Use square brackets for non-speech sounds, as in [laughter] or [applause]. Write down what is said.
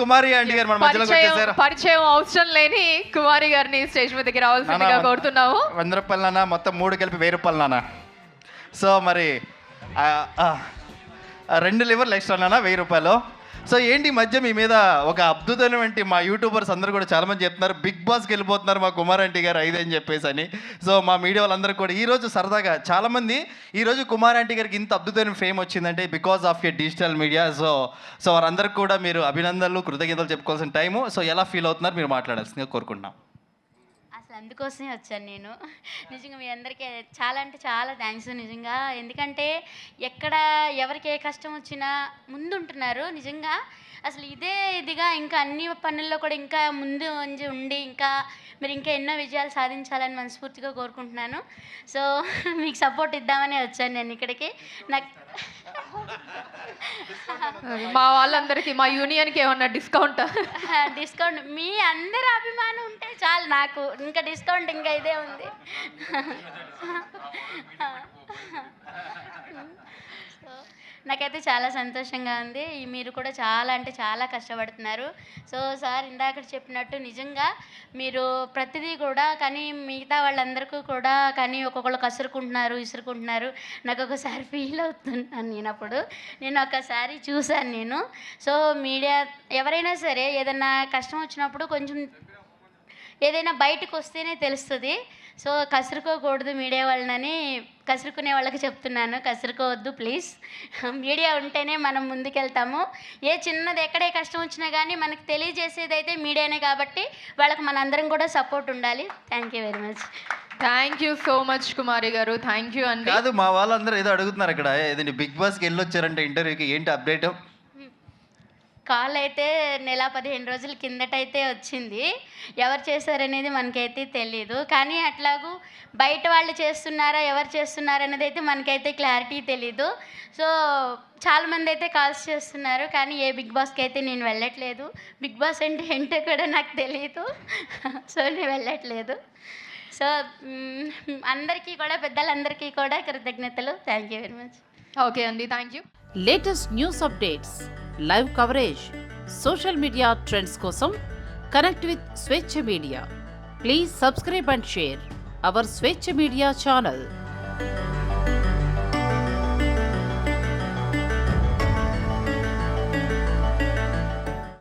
కుమారి aunty గారు మన మధ్యలోకి పరిచయం వచ్చేసారు. పరిచయం అవసరం లేని కుమారి గారిని స్టేజ్ మీదకి రావాల్సిందిగా నాన్న, కోరుతున్నాము. వంద రూపాయలు నాన్న మొత్తం మూడు కలిపి వెయ్యి రూపాయలు నాన్న. సో మరి రెండు లివర్లు ఎక్స్ట్రా వెయ్యి రూపాయలు. సో ఏంటి ఈ మధ్య మీ మీద ఒక అద్భుతమైనటువంటి మా యూట్యూబర్స్ అందరూ కూడా చాలామంది చెప్తున్నారు బిగ్ బాస్కి వెళ్ళిపోతున్నారు మా కుమార్ గారు ఐదు అని చెప్పేసి అని. సో మా మీడియా వాళ్ళందరూ కూడా ఈ రోజు సరదాగా చాలామంది ఈరోజు ఈ గారికి ఇంత అద్భుతమైన ఫేమ్ వచ్చిందంటే because of your digital media so so వారందరికీ కూడా మీరు అభినందనలు కృతజ్ఞతలు చెప్పుకోవాల్సిన టైము సో ఎలా ఫీల్ అవుతున్నారు మీరు మాట్లాడాల్సిందిగా కోరుకుంటున్నాం. అసలు అందుకోసమే వచ్చాను నేను? నిజంగా మీ అందరికీ చాలా అంటే చాలా థ్యాంక్స్ నిజంగా. ఎందుకంటే ఎక్కడ ఎవరికి ఏ కష్టం వచ్చినా ముందుంటున్నారు నిజంగా. అసలు ఇదే ఇదిగా ఇంకా అన్ని పనుల్లో కూడా ఇంకా ముందు ఉంచి ఉండి ఇంకా మీరు ఇంకా ఎన్నో విజయాలు సాధించాలని మనస్ఫూర్తిగా కోరుకుంటున్నాను. సో [laughs] మీకు సపోర్ట్ ఇద్దామని వచ్చాను నేను ఇక్కడికి. నాకు మా వాళ్ళందరికీ మా యూనియన్కి ఏమన్నా డిస్కౌంట్? డిస్కౌంట్. మీ అందరి అభిమానం ఉంటే చాలు నాకు. ఇంకా డిస్కౌంట్ ఇంకా ఇదే ఉంది. [laughs] [laughs] సో నాకైతే చాలా సంతోషంగా ఉంది. మీరు కూడా చాలా అంటే చాలా కష్టపడుతున్నారు. సో సార్ ఇందాక చెప్పినట్టు నిజంగా మీరు ప్రతిదీ కూడా కానీ మిగతా వాళ్ళందరికీ కూడా కానీ ఒక్కొక్కళ్ళు కసురుకుంటున్నారు ఇసురుకుంటున్నారు. నాకు ఒకసారి ఫీల్ అవుతున్నాను నేను అప్పుడు నేను ఒకసారి చూశాను నేను. సో మీడియా ఎవరైనా సరే ఏదైనా కష్టం వచ్చినప్పుడు కొంచెం ఏదైనా బయటకు వస్తేనే తెలుస్తుంది. సో కసురుకోకూడదు మీడియా వాళ్ళని కసురుకునే వాళ్ళకి చెప్తున్నాను. కసురుకోవద్దు ప్లీజ్. మీడియా ఉంటేనే మనం ముందుకెళ్తాము. ఏ చిన్నది ఎక్కడే కష్టం వచ్చినా కానీ మనకు తెలియజేసేది అయితే మీడియానే కాబట్టి వాళ్ళకి మనందరం కూడా సపోర్ట్ ఉండాలి. Thank you very much. Thank you so much Kumari garu. Thank you అండి. కాదు మా వాళ్ళందరూ ఏదో అడుగుతున్నారు ఇక్కడ. ఏదండి బిగ్ బాస్కి వెళ్ళొచ్చారంటే ఇంటర్వ్యూకి. ఏంటి అప్డేట్? కాల్ అయితే నెల పదిహేను రోజుల కిందటైతే వచ్చింది. ఎవరు చేశారనేది మనకైతే తెలియదు కానీ అట్లాగూ బయట వాళ్ళు చేస్తున్నారా ఎవరు చేస్తున్నారా అనేది అయితే మనకైతే క్లారిటీ తెలీదు. సో చాలామంది అయితే కాల్స్ చేస్తున్నారు. కానీ ఏ బిగ్ బాస్కి అయితే నేను వెళ్ళట్లేదు. బిగ్ బాస్ అంటే ఏంటో కూడా నాకు తెలియదు [laughs] సో నేను వెళ్ళట్లేదు. సో అందరికీ కూడా పెద్దలందరికీ కూడా కృతజ్ఞతలు. Thank you very much. Okay అండి. Thank you. latest news updates live coverage social media trends కోసం connect with Swecha media please subscribe and share our Swecha media channel